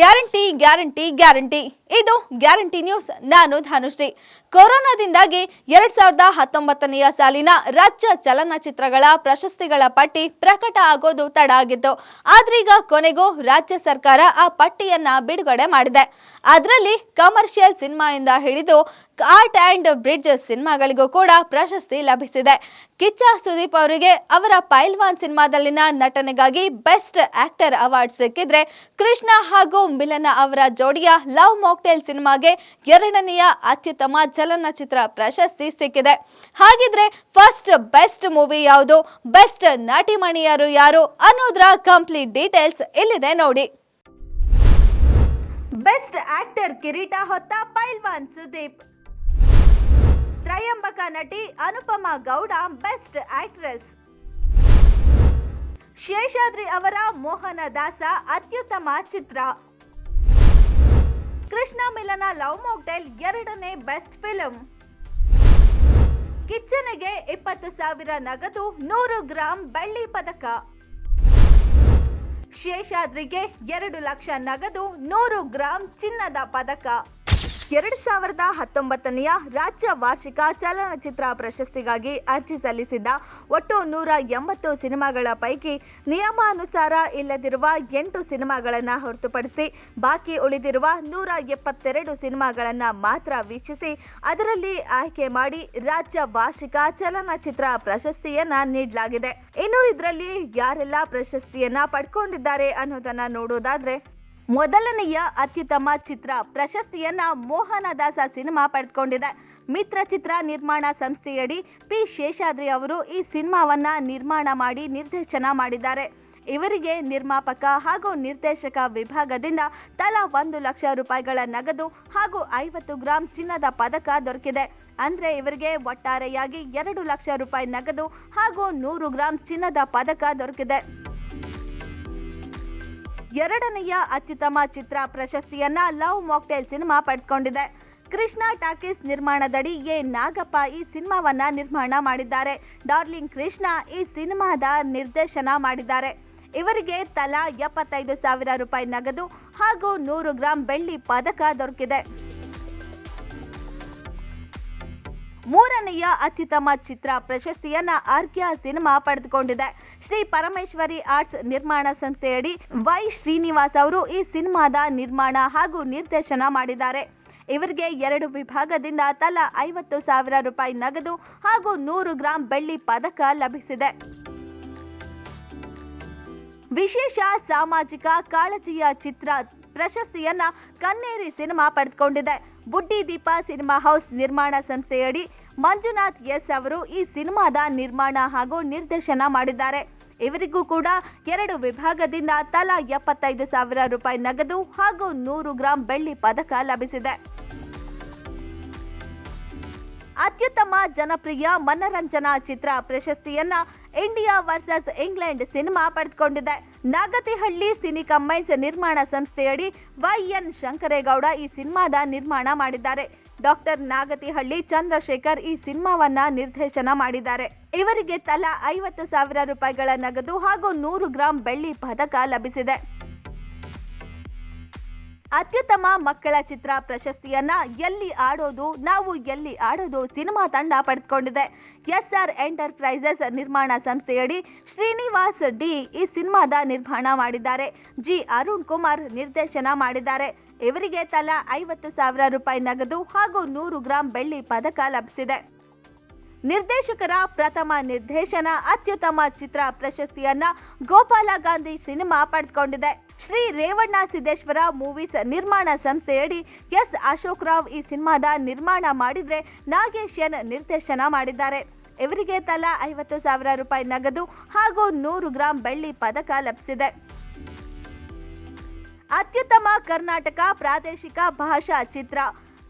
Guarantee guarantee guarantee ಇದು guarantee news. ನಾನು ಧನುಶ್ರೀ. ಕೊರೋನಾದಿಂದಾಗಿ ಎರಡ್ ಸಾವಿರದ ಹತ್ತೊಂಬತ್ತನೆಯ ಸಾಲಿನ ರಾಜ್ಯ ಚಲನಚಿತ್ರಗಳ ಪ್ರಶಸ್ತಿಗಳ ಪಟ್ಟಿ ಪ್ರಕಟ ಆಗೋದು ತಡ ಆಗಿತ್ತು. ಆದ್ರೀಗ ಕೊನೆಗೂ ರಾಜ್ಯ ಸರ್ಕಾರ ಆ ಪಟ್ಟಿಯನ್ನ ಬಿಡುಗಡೆ ಮಾಡಿದೆ. ಅದರಲ್ಲಿ ಕಮರ್ಷಿಯಲ್ ಸಿನಿಮಾಯಿಂದ ಹಿಡಿದು ಆರ್ಟ್ ಅಂಡ್ ಬ್ರಿಡ್ಜ್ ಸಿನಿಮಾಗಳಿಗೂ ಕೂಡ ಪ್ರಶಸ್ತಿ ಲಭಿಸಿದೆ. ಕಿಚ್ಚ ಸುದೀಪ್ ಅವರಿಗೆ ಅವರ ಪೈಲ್ವಾನ್ ಸಿನಿಮಾದಲ್ಲಿನ ನಟನೆಗಾಗಿ ಬೆಸ್ಟ್ ಆಕ್ಟರ್ ಅವಾರ್ಡ್ ಸಿಕ್ಕಿದ್ರೆ ಕೃಷ್ಣ ಹಾಗೂ ಮಿಲನ ಅವರ ಜೋಡಿಯ ಲವ್ ಮಾಕ್ಟೇಲ್ ಸಿನಿಮಾಗೆ ಎರಡನೆಯ ಅತ್ಯುತ್ತಮ ಚಲನಚಿತ್ರ ಪ್ರಶಸ್ತಿ ಸಿಕ್ಕಿದೆ. ಹಾಗಿದ್ರೆ ಫಸ್ಟ್ ಬೆಸ್ಟ್ ಮೂವಿ ಯಾವುದು? ಬೆಸ್ಟ್ ನಟಿಮಣಿಯರು ಯಾರು? ಅನ್ನೋದ್ರ ಕಂಪ್ಲೀಟ್ ಡೀಟೇಲ್ಸ್ ಇಲ್ಲಿದೆ ನೋಡಿ. ಬೆಸ್ಟ್ ಆಕ್ಟರ್ ಕಿರೀಟ ಹೊತ್ತ ಪೈಲ್ವಾನ್ ಸುದೀಪ್. ತ್ರಯಂಬಕ ನಟಿ ಅನುಪಮಾ ಗೌಡ ಬೆಸ್ಟ್ ಆಕ್ಟ್ರೆಸ್ ಶೇಷಾದ್ರಿ ಅವರ ಮೋಹನ ದಾಸ ಅತ್ಯುತ್ತಮ ಚಿತ್ರ. ಕೃಷ್ಣ ಮಿಲನ ಲವ್ ಮಾಕ್ಟೈಲ್ ಎರಡನೇ ಬೆಸ್ಟ್ ಫಿಲಂ. ಕಿಚ್ಚನಿಗೆ ಇಪ್ಪತ್ತು ಸಾವಿರ ನಗದು, ನೂರು ಗ್ರಾಂ ಬೆಳ್ಳಿ ಪದಕ. ಶೇಷಾದ್ರಿಗೆ ಎರಡು ಲಕ್ಷ ನಗದು, ನೂರು ಗ್ರಾಂ ಚಿನ್ನದ ಪದಕ. ಎರಡು ಸಾವಿರದ ಹತ್ತೊಂಬತ್ತನೆಯ ರಾಜ್ಯ ವಾರ್ಷಿಕ ಚಲನಚಿತ್ರ ಪ್ರಶಸ್ತಿಗಾಗಿ ಅರ್ಜಿ ಸಲ್ಲಿಸಿದ್ದ ಒಟ್ಟು ನೂರ ಎಂಬತ್ತು ಸಿನಿಮಾಗಳ ಪೈಕಿ ನಿಯಮಾನುಸಾರ ಇಲ್ಲದಿರುವ ಎಂಟು ಸಿನಿಮಾಗಳನ್ನು ಹೊರತುಪಡಿಸಿ ಬಾಕಿ ಉಳಿದಿರುವ ನೂರ ಎಪ್ಪತ್ತೆರಡು ಸಿನಿಮಾಗಳನ್ನು ಮಾತ್ರ ವೀಕ್ಷಿಸಿ ಅದರಲ್ಲಿ ಆಯ್ಕೆ ಮಾಡಿ ರಾಜ್ಯ ವಾರ್ಷಿಕ ಚಲನಚಿತ್ರ ಪ್ರಶಸ್ತಿಯನ್ನ ನೀಡಲಾಗಿದೆ. ಇನ್ನು ಇದರಲ್ಲಿ ಯಾರೆಲ್ಲ ಪ್ರಶಸ್ತಿಯನ್ನ ಪಡ್ಕೊಂಡಿದ್ದಾರೆ ಅನ್ನೋದನ್ನ ನೋಡೋದಾದ್ರೆ ಮೊದಲನೆಯ ಅತ್ಯುತ್ತಮ ಚಿತ್ರ ಪ್ರಶಸ್ತಿಯನ್ನ ಮೋಹನದಾಸ ಸಿನಿಮಾ ಪಡೆದುಕೊಂಡಿದೆ. ಮಿತ್ರ ಚಿತ್ರ ನಿರ್ಮಾಣ ಸಂಸ್ಥೆಯಡಿ ಪಿ ಶೇಷಾದ್ರಿ ಅವರು ಈ ಸಿನಿಮಾವನ್ನ ನಿರ್ಮಾಣ ಮಾಡಿ ನಿರ್ದೇಶನ ಮಾಡಿದ್ದಾರೆ. ಇವರಿಗೆ ನಿರ್ಮಾಪಕ ಹಾಗೂ ನಿರ್ದೇಶಕ ವಿಭಾಗದಿಂದ ತಲಾ ಒಂದು ಲಕ್ಷ ರೂಪಾಯಿಗಳ ನಗದು ಹಾಗೂ ಐವತ್ತು ಗ್ರಾಂ ಚಿನ್ನದ ಪದಕ ದೊರಕಿದೆ. ಅಂದ್ರೆ ಇವರಿಗೆ ಒಟ್ಟಾರೆಯಾಗಿ ಎರಡು ಲಕ್ಷ ರೂಪಾಯಿ ನಗದು ಹಾಗೂ ನೂರು ಗ್ರಾಂ ಚಿನ್ನದ ಪದಕ ದೊರಕಿದೆ. ಎರಡನೆಯ ಅತ್ಯುತ್ತಮ ಚಿತ್ರ ಪ್ರಶಸ್ತಿಯನ್ನ ಲವ್ ಮಾಕ್ಟೇಲ್ ಸಿನಿಮಾ ಪಡ್ಕೊಂಡಿದೆ. ಕೃಷ್ಣ ಟಾಕೀಸ್ ನಿರ್ಮಾಣದಡಿ ಎ ನಾಗಪ್ಪ ಈ ಸಿನಿಮಾವನ್ನ ನಿರ್ಮಾಣ ಮಾಡಿದ್ದಾರೆ. ಡಾರ್ಲಿಂಗ್ ಕೃಷ್ಣ ಈ ಸಿನಿಮಾದ ನಿರ್ದೇಶನ ಮಾಡಿದ್ದಾರೆ. ಇವರಿಗೆ ತಲಾ ಎಪ್ಪತ್ತೈದು ಸಾವಿರ ರೂಪಾಯಿ ನಗದು ಹಾಗೂ ನೂರು ಗ್ರಾಂ ಬೆಳ್ಳಿ ಪದಕ ದೊರಕಿದೆ. ಮೂರನೆಯ ಅತ್ಯುತ್ತಮ ಚಿತ್ರ ಪ್ರಶಸ್ತಿಯನ್ನ ಆರ್ಕ್ಯ ಸಿನಿಮಾ ಪಡೆದುಕೊಂಡಿದೆ. ಶ್ರೀ ಪರಮೇಶ್ವರಿ ಆರ್ಟ್ಸ್ ನಿರ್ಮಾಣ ಸಂಸ್ಥೆಯಡಿ ವೈ ಶ್ರೀನಿವಾಸ್ ಅವರು ಈ ಸಿನಿಮಾದ ನಿರ್ಮಾಣ ಹಾಗೂ ನಿರ್ದೇಶನ ಮಾಡಿದ್ದಾರೆ. ಇವರಿಗೆ ಎರಡು ವಿಭಾಗದಿಂದ ತಲಾ ಐವತ್ತು ಸಾವಿರ ರೂಪಾಯಿ ನಗದು ಹಾಗೂ ನೂರು ಗ್ರಾಂ ಬೆಳ್ಳಿ ಪದಕ ಲಭಿಸಿದೆ. ವಿಶೇಷ ಸಾಮಾಜಿಕ ಕಾಳಜಿಯ ಚಿತ್ರ ಪ್ರಶಸ್ತಿಯನ್ನ ಕನ್ನೇರಿ ಸಿನಿಮಾ ಪಡೆದುಕೊಂಡಿದೆ. ಬುಡ್ಡಿ ದೀಪ ಸಿನಿಮಾ ಹೌಸ್ ನಿರ್ಮಾಣ ಸಂಸ್ಥೆಯಡಿ ಮಂಜುನಾಥ್ ಎಸ್ ಅವರು ಈ ಸಿನಿಮಾದ ನಿರ್ಮಾಣ ಹಾಗೂ ನಿರ್ದೇಶನ ಮಾಡಿದ್ದಾರೆ. ಇವರಿಗೂ ಕೂಡ ಎರಡು ವಿಭಾಗದಿಂದ ತಲಾ ಎಪ್ಪತ್ತೈದು ಸಾವಿರ ರೂಪಾಯಿ ನಗದು ಹಾಗೂ ನೂರು ಗ್ರಾಂ ಬೆಳ್ಳಿ ಪದಕ ಲಭಿಸಿದೆ. ಅತ್ಯುತ್ತಮ ಜನಪ್ರಿಯ ಮನರಂಜನಾ ಚಿತ್ರ ಪ್ರಶಸ್ತಿಯನ್ನ ಇಂಡಿಯಾ ವರ್ಸಸ್ ಇಂಗ್ಲೆಂಡ್ ಸಿನಿಮಾ ಪಡೆದುಕೊಂಡಿದೆ. ನಾಗತಿಹಳ್ಳಿ ಸಿನಿ ಕಂಬೈನ್ಸ್ ನಿರ್ಮಾಣ ಸಂಸ್ಥೆಯಡಿ ವೈ ಎನ್ ಶಂಕರೇಗೌಡ ಈ ಸಿನಿಮಾದ ನಿರ್ಮಾಣ ಮಾಡಿದ್ದಾರೆ. ಡಾಕ್ಟರ್ ನಾಗತಿಹಳ್ಳಿ ಚಂದ್ರಶೇಖರ್ ಈ ಸಿನಿಮಾವನ್ನ ನಿರ್ದೇಶನ ಮಾಡಿದ್ದಾರೆ. ಇವರಿಗೆ ತಲಾ ಐವತ್ತು ಸಾವಿರ ರೂಪಾಯಿಗಳ ನಗದು ಹಾಗೂ ನೂರು ಗ್ರಾಂ ಬೆಳ್ಳಿ ಪದಕ ಲಭಿಸಿದೆ. ಅತ್ಯುತ್ತಮ ಮಕ್ಕಳ ಚಿತ್ರ ಪ್ರಶಸ್ತಿಯನ್ನ ಎಲ್ಲಿ ಆಡೋದು, ನಾವು ಎಲ್ಲಿ ಆಡೋದು ಸಿನಿಮಾ ತಂಡ ಪಡೆದುಕೊಂಡಿದೆ. ಎಸ್ ಆರ್ ಎಂಟರ್ಪ್ರೈಸಸ್ ನಿರ್ಮಾಣ ಸಂಸ್ಥೆಯಡಿ ಶ್ರೀನಿವಾಸ್ ಡಿ ಈ ಸಿನಿಮಾದ ನಿರ್ಮಾಣ ಮಾಡಿದ್ದಾರೆ. ಜಿ ಅರುಣ್ ಕುಮಾರ್ ನಿರ್ದೇಶನ ಮಾಡಿದ್ದಾರೆ. ಇವರಿಗೆ ತಲಾ ಐವತ್ತು ಸಾವಿರ ರೂಪಾಯಿ ನಗದು ಹಾಗೂ ನೂರು ಗ್ರಾಂ ಬೆಳ್ಳಿ ಪದಕ ಲಭಿಸಿದೆ. ನಿರ್ದೇಶಕರ ಪ್ರಥಮ ನಿರ್ದೇಶನ, ಅತ್ಯುತ್ತಮ ಚಿತ್ರ ಪ್ರಶಸ್ತಿಯನ್ನ ಗೋಪಾಲ ಗಾಂಧಿ ಸಿನಿಮಾ ಪಡೆದುಕೊಂಡಿದೆ. ಶ್ರೀ ರೇವಣ್ಣ ಸಿದ್ದೇಶ್ವರ ಮೂವೀಸ್ ನಿರ್ಮಾಣ ಸಂಸ್ಥೆಯಡಿ ಎಸ್ ಅಶೋಕ್ ರಾವ್ ಈ ಸಿನಿಮಾದ ನಿರ್ಮಾಣ ಮಾಡಿದ್ರೆ ನಾಗೇಶ್ ಎನ್ ನಿರ್ದೇಶನ ಮಾಡಿದ್ದಾರೆ. ಇವರಿಗೆ ತಲಾ ಐವತ್ತು ಸಾವಿರ ರೂಪಾಯಿ ನಗದು ಹಾಗೂ ನೂರು ಗ್ರಾಂ ಬೆಳ್ಳಿ ಪದಕ ಲಭಿಸಿದೆ. ಅತ್ಯುತ್ತಮ ಕರ್ನಾಟಕ ಪ್ರಾದೇಶಿಕ ಭಾಷಾ ಚಿತ್ರ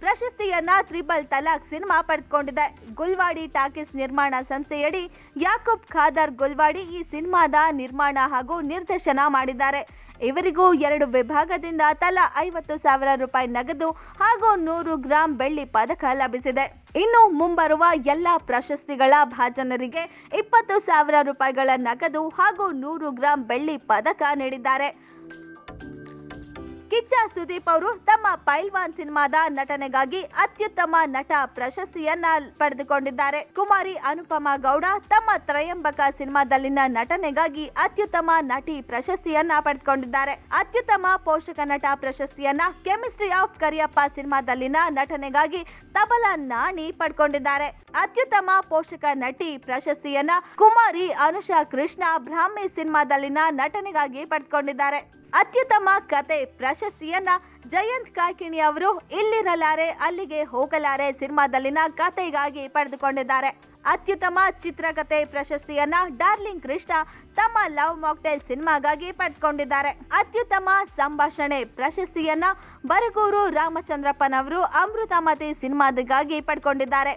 ಪ್ರಶಸ್ತಿಯನ್ನ ತ್ರಿಬಲ್ ತಲಾಕ್ ಸಿನಿಮಾ ಪಡೆದುಕೊಂಡಿದೆ. ಗುಲ್ವಾಡಿ ಟಾಕೀಸ್ ನಿರ್ಮಾಣ ಸಂಸ್ಥೆಯಡಿ ಯಾಕೂಬ್ ಖಾದರ್ ಗುಲ್ವಾಡಿ ಈ ಸಿನಿಮಾದ ನಿರ್ಮಾಣ ಹಾಗೂ ನಿರ್ದೇಶನ ಮಾಡಿದ್ದಾರೆ. ಇವರಿಗೂ ಎರಡು ವಿಭಾಗದಿಂದ ತಲಾ ಐವತ್ತು ಸಾವಿರ ರೂಪಾಯಿ ನಗದು ಹಾಗೂ ನೂರು ಗ್ರಾಂ ಬೆಳ್ಳಿ ಪದಕ ಲಭಿಸಿದೆ. ಇನ್ನು ಮುಂಬರುವ ಎಲ್ಲ ಪ್ರಶಸ್ತಿಗಳ ಭಾಜನರಿಗೆ ಇಪ್ಪತ್ತು ಸಾವಿರ ರೂಪಾಯಿಗಳ ನಗದು ಹಾಗೂ ನೂರು ಗ್ರಾಂ ಬೆಳ್ಳಿ ಪದಕ ನೀಡಿದ್ದಾರೆ. ಕಿಚ್ಚ ಸುದೀಪ್ ಅವರು ತಮ್ಮ ಪೈಲ್ವಾನ್ ಸಿನಿಮಾದ ನಟನೆಗಾಗಿ ಅತ್ಯುತ್ತಮ ನಟ ಪ್ರಶಸ್ತಿಯನ್ನ ಪಡೆದುಕೊಂಡಿದ್ದಾರೆ. ಕುಮಾರಿ ಅನುಪಮ ಗೌಡ ತಮ್ಮ ತ್ರಯಂಬಕ ಸಿನಿಮಾದಲ್ಲಿನ ನಟನೆಗಾಗಿ ಅತ್ಯುತ್ತಮ ನಟಿ ಪ್ರಶಸ್ತಿಯನ್ನ ಪಡೆದುಕೊಂಡಿದ್ದಾರೆ. ಅತ್ಯುತ್ತಮ ಪೋಷಕ ನಟ ಪ್ರಶಸ್ತಿಯನ್ನ ಕೆಮಿಸ್ಟ್ರಿ ಆಫ್ ಕರಿಯಪ್ಪ ಸಿನಿಮಾದಲ್ಲಿನ ನಟನೆಗಾಗಿ ತಬಲ ನಾಣಿ ಪಡ್ಕೊಂಡಿದ್ದಾರೆ. ಅತ್ಯುತ್ತಮ ಪೋಷಕ ನಟಿ ಪ್ರಶಸ್ತಿಯನ್ನ ಕುಮಾರಿ ಅನುಷಾ ಕೃಷ್ಣ ಬ್ರಾಹ್ಮಿ ಸಿನಿಮಾದಲ್ಲಿನ ನಟನೆಗಾಗಿ ಪಡೆದುಕೊಂಡಿದ್ದಾರೆ. ಅತ್ಯುತ್ತಮ ಕತೆ ಪ್ರಶಸ್ತಿಯನ್ನ ಜಯಂತ್ ಕಾಕಿಣಿ ಅವರು ಇಲ್ಲಿರಲಾರೆ, ಅಲ್ಲಿಗೆ ಹೋಗಲಾರೆ ಸಿನಿಮಾದಲ್ಲಿನ ಕತೆಗಾಗಿ ಪಡೆದುಕೊಂಡಿದ್ದಾರೆ. ಅತ್ಯುತ್ತಮ ಚಿತ್ರಕಥೆ ಪ್ರಶಸ್ತಿಯನ್ನ ಡಾರ್ಲಿಂಗ್ ಕೃಷ್ಣ ತಮ್ಮ ಲವ್ ಮಾಕ್ಟೈಲ್ ಸಿನಿಮಾಗಾಗಿ ಪಡೆದುಕೊಂಡಿದ್ದಾರೆ. ಅತ್ಯುತ್ತಮ ಸಂಭಾಷಣೆ ಪ್ರಶಸ್ತಿಯನ್ನ ಬರಗೂರು ರಾಮಚಂದ್ರಪ್ಪನವರು ಅಮೃತಮತಿ ಸಿನಿಮಾದಗಾಗಿ ಪಡ್ಕೊಂಡಿದ್ದಾರೆ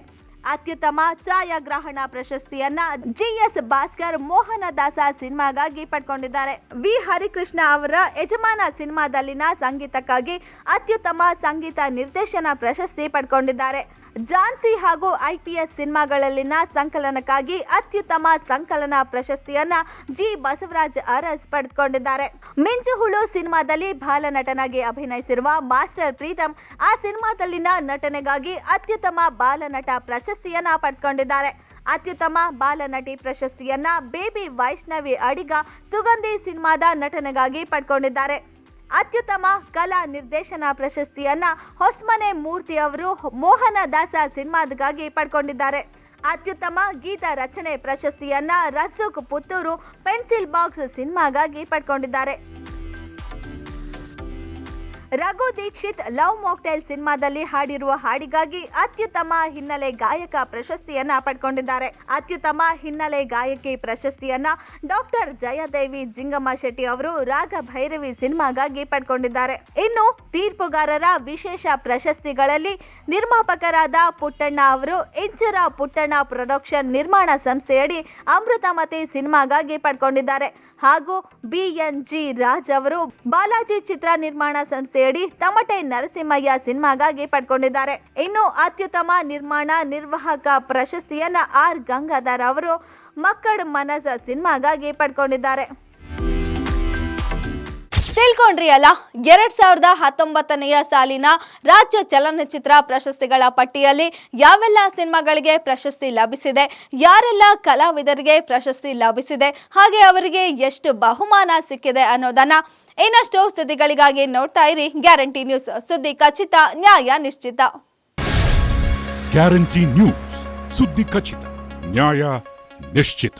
ಅತ್ಯುತ್ತಮ ಛಾಯಾಗ್ರಹಣ ಪ್ರಶಸ್ತಿಯನ್ನ ಜಿಎಸ್ ಭಾಸ್ಕರ್ ಮೋಹನದಾಸ ಸಿನಿಮಾಗಾಗಿ ಪಡ್ಕೊಂಡಿದ್ದಾರೆ. ವಿ. ಹರಿಕೃಷ್ಣ ಅವರ ಯಜಮಾನ ಸಿನಿಮಾದಲ್ಲಿನ ಸಂಗೀತಕ್ಕಾಗಿ ಅತ್ಯುತ್ತಮ ಸಂಗೀತ ನಿರ್ದೇಶನ ಪ್ರಶಸ್ತಿ ಪಡ್ಕೊಂಡಿದ್ದಾರೆ. ಝಾನ್ಸಿ ಹಾಗೂ ಐಪಿಎಸ್ ಸಿನಿಮಾಗಳಲ್ಲಿನ ಸಂಕಲನಕ್ಕಾಗಿ ಅತ್ಯುತ್ತಮ ಸಂಕಲನ ಪ್ರಶಸ್ತಿಯನ್ನ ಜಿ ಬಸವರಾಜ್ ಅರಸ್ ಪಡೆದುಕೊಂಡಿದ್ದಾರೆ. ಮಿಂಚುಹುಳು ಸಿನಿಮಾದಲ್ಲಿ ಬಾಲನಟನಾಗಿ ಅಭಿನಯಿಸಿರುವ ಮಾಸ್ಟರ್ ಪ್ರೀತಮ್ ಆ ಸಿನಿಮಾದಲ್ಲಿನ ನಟನೆಗಾಗಿ ಅತ್ಯುತ್ತಮ ಬಾಲನಟ ಪ್ರಶಸ್ತಿಯನ್ನ ಪಡೆದುಕೊಂಡಿದ್ದಾರೆ. ಅತ್ಯುತ್ತಮ ಬಾಲನಟಿ ಪ್ರಶಸ್ತಿಯನ್ನ ಬೇಬಿ ವೈಷ್ಣವಿ ಅಡಿಗ ಸುಗಂಧಿ ಸಿನಿಮಾದ ನಟನೆಗಾಗಿ ಪಡ್ಕೊಂಡಿದ್ದಾರೆ ಅತ್ಯುತ್ತಮ ಕಲಾ ನಿರ್ದೇಶನ ಪ್ರಶಸ್ತಿಯನ್ನ ಹೊಸ್ಮನೆ ಮೂರ್ತಿ ಅವರು ಮೋಹನ ದಾಸ ಸಿನಿಮಾದಗಾಗಿ ಪಡ್ಕೊಂಡಿದ್ದಾರೆ. ಅತ್ಯುತ್ತಮ ಗೀತ ರಚನೆ ಪ್ರಶಸ್ತಿಯನ್ನ ರಸುಕ್ ಪುತ್ತೂರು ಪೆನ್ಸಿಲ್ ಬಾಕ್ಸ್ ಸಿನಿಮಾಗಾಗಿ ಪಡ್ಕೊಂಡಿದ್ದಾರೆ. ರಘು ದೀಕ್ಷಿತ್ ಲವ್ ಮಾಕ್ಟೈಲ್ ಸಿನಿಮಾದಲ್ಲಿ ಹಾಡಿರುವ ಹಾಡಿಗಾಗಿ ಅತ್ಯುತ್ತಮ ಹಿನ್ನೆಲೆ ಗಾಯಕ ಪ್ರಶಸ್ತಿಯನ್ನ ಪಡ್ಕೊಂಡಿದ್ದಾರೆ. ಅತ್ಯುತ್ತಮ ಹಿನ್ನೆಲೆ ಗಾಯಕಿ ಪ್ರಶಸ್ತಿಯನ್ನ ಡಾಕ್ಟರ್ ಜಯದೇವಿ ಜಿಂಗಮ್ಮ ಶೆಟ್ಟಿ ಅವರು ರಾಗ ಭೈರವಿ ಸಿನಿಮಾಗಾಗಿ ಪಡ್ಕೊಂಡಿದ್ದಾರೆ. ಇನ್ನು ತೀರ್ಪುಗಾರರ ವಿಶೇಷ ಪ್ರಶಸ್ತಿಗಳಲ್ಲಿ ನಿರ್ಮಾಪಕರಾದ ಪುಟ್ಟಣ್ಣ ಅವರು ಇಂಚರ ಪುಟ್ಟಣ್ಣ ಪ್ರೊಡಕ್ಷನ್ ನಿರ್ಮಾಣ ಸಂಸ್ಥೆಯಡಿ ಅಮೃತಮತಿ ಸಿನಿಮಾಗಾಗಿ ಪಡ್ಕೊಂಡಿದ್ದಾರೆ. ಹಾಗೂ ಬಿಎನ್ ಜಿ ರಾಜ್ ಅವರು ಬಾಲಾಜಿ ಚಿತ್ರ ನಿರ್ಮಾಣ ಸಂಸ್ಥೆಯಡಿ ತಮಟೆ ನರಸಿಂಹಯ್ಯ ಸಿನಿಮಾಗಾಗಿ ಪಡ್ಕೊಂಡಿದ್ದಾರೆ. ಇನ್ನು ಅತ್ಯುತ್ತಮ ನಿರ್ಮಾಣ ನಿರ್ವಾಹಕ ಪ್ರಶಸ್ತಿಯನ್ನ ಆರ್ ಗಂಗಾಧರ್ ಅವರು ಮಕ್ಕಳ ಮನಸ ಸಿನಿಮಾಗಾಗಿ ಪಡ್ಕೊಂಡಿದ್ದಾರೆ. ತಿಳ್ಕೊಂಡ್ರಿ ಅಲ್ಲ ಎರಡ್ ಸಾವಿರದ ಹತ್ತೊಂಬತ್ತನೆಯ ಸಾಲಿನ ರಾಜ್ಯ ಚಲನಚಿತ್ರ ಪ್ರಶಸ್ತಿಗಳ ಪಟ್ಟಿಯಲ್ಲಿ ಯಾವೆಲ್ಲ ಸಿನಿಮಾಗಳಿಗೆ ಪ್ರಶಸ್ತಿ ಲಭಿಸಿದೆ, ಯಾರೆಲ್ಲ ಕಲಾವಿದರಿಗೆ ಪ್ರಶಸ್ತಿ ಲಭಿಸಿದೆ, ಹಾಗೆ ಅವರಿಗೆ ಎಷ್ಟು ಬಹುಮಾನ ಸಿಕ್ಕಿದೆ ಅನ್ನೋದನ್ನ ಇನ್ನಷ್ಟು ಸುದ್ದಿಗಳಿಗಾಗಿ ನೋಡ್ತಾ ಇರಿ ಗ್ಯಾರಂಟಿ ನ್ಯೂಸ್ ಸುದ್ದಿ ಖಚಿತ, ನ್ಯಾಯ ನಿಶ್ಚಿತ. ಗ್ಯಾರಂಟಿ ನ್ಯೂಸ್ ಸುದ್ದಿ ಖಚಿತ, ನ್ಯಾಯ ನಿಶ್ಚಿತ.